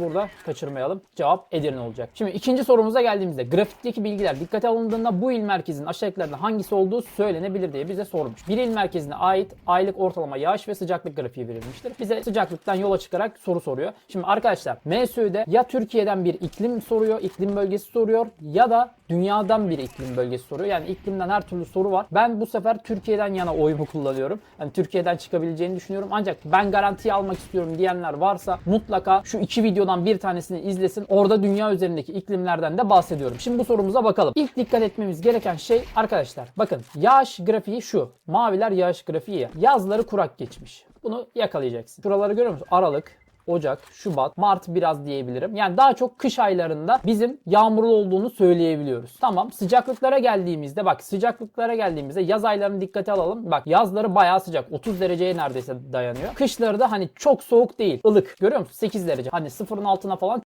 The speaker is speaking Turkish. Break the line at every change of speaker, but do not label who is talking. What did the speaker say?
burada kaçırmayalım. Cevap Edirne olacak. Şimdi ikinci sorumuza geldiğimizde grafikteki bilgiler dikkate alındığında bu il merkezinin aşağıdakilerden hangisi olduğu söylenebilir diye bize sormuş. Bir il merkezine ait aylık ortalama yağış ve sıcaklık grafiği verilmiştir. Bize sıcaklıktan yola çıkarak soru soruyor. Şimdi arkadaşlar MSÜ'de ya Türkiye'den bir iklim soruyor, iklim bölgesi soruyor ya da dünyadan bir iklim bölgesi soruyor. Yani iklimden her türlü soru var. Ben bu sefer Türkiye'den yana oyumu kullanıyorum. Yani Türkiye'den çıkabileceğini düşünüyorum. Ancak ben garantiye almak istiyorum diyenler varsa mutlaka şu iki videodan bir tanesini izlesin. Orada dünya üzerindeki iklimlerden de bahsediyorum. Şimdi bu sorumuza bakalım. İlk dikkat etmemiz gereken şey arkadaşlar bakın yağış grafiği şu. Maviler yağış grafiği ya. Yazları kurak geçmiş. Bunu yakalayacaksın. Şuraları görüyor musun? Aralık, Ocak, Şubat, Mart biraz diyebilirim. Yani daha çok kış aylarında bizim yağmurlu olduğunu söyleyebiliyoruz. Tamam sıcaklıklara geldiğimizde bak sıcaklıklara geldiğimizde yaz aylarını dikkate alalım. Bak yazları bayağı sıcak. 30 dereceye neredeyse dayanıyor. Kışları da hani çok soğuk değil. ılık. Görüyor musun? 8 derece. Hani sıfırın altına falan